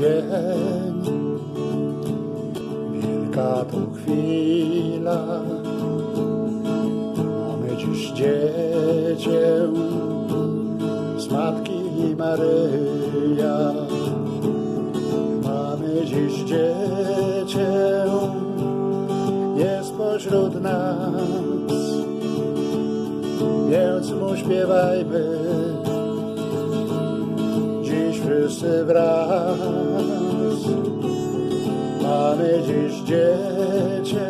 dzień, wielka to chwila. Mamy dziś dziecię z Matki Maryja. Mamy dziś dziecię, jest pośród nas, więc mu śpiewajmy wszyscy wraz. Mamy dziś dziecię,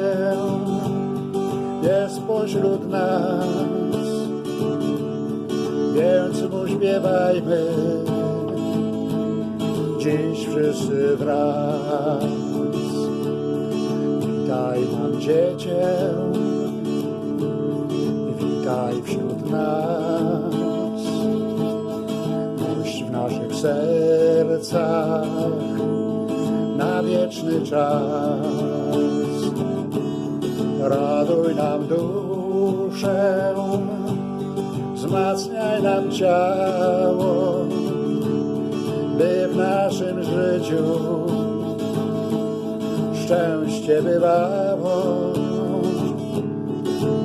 jest pośród nas, więc mu śpiewajmy dziś wszyscy wraz. Witaj nam dziecię, witaj wśród nas. Sercach na wieczny czas. Raduj nam duszę, wzmacniaj nam ciało, by w naszym życiu szczęście bywało.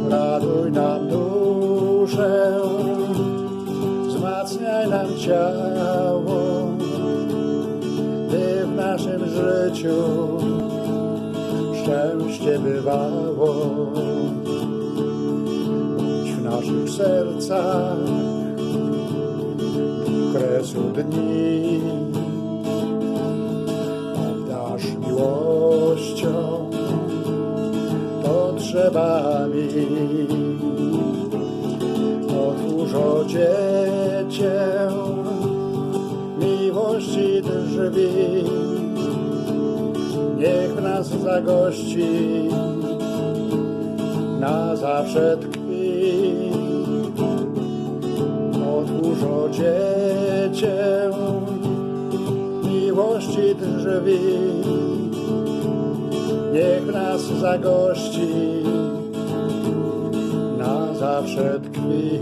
Raduj nam duszę, nam ciało, by w naszym życiu szczęście bywało. Bądź w naszych sercach kresu dni obdasz miłością, to drzwi, niech nas zagości, na zawsze tkwi. Otwórz dziecię miłości drzwi, niech nas zagości, na zawsze tkwi.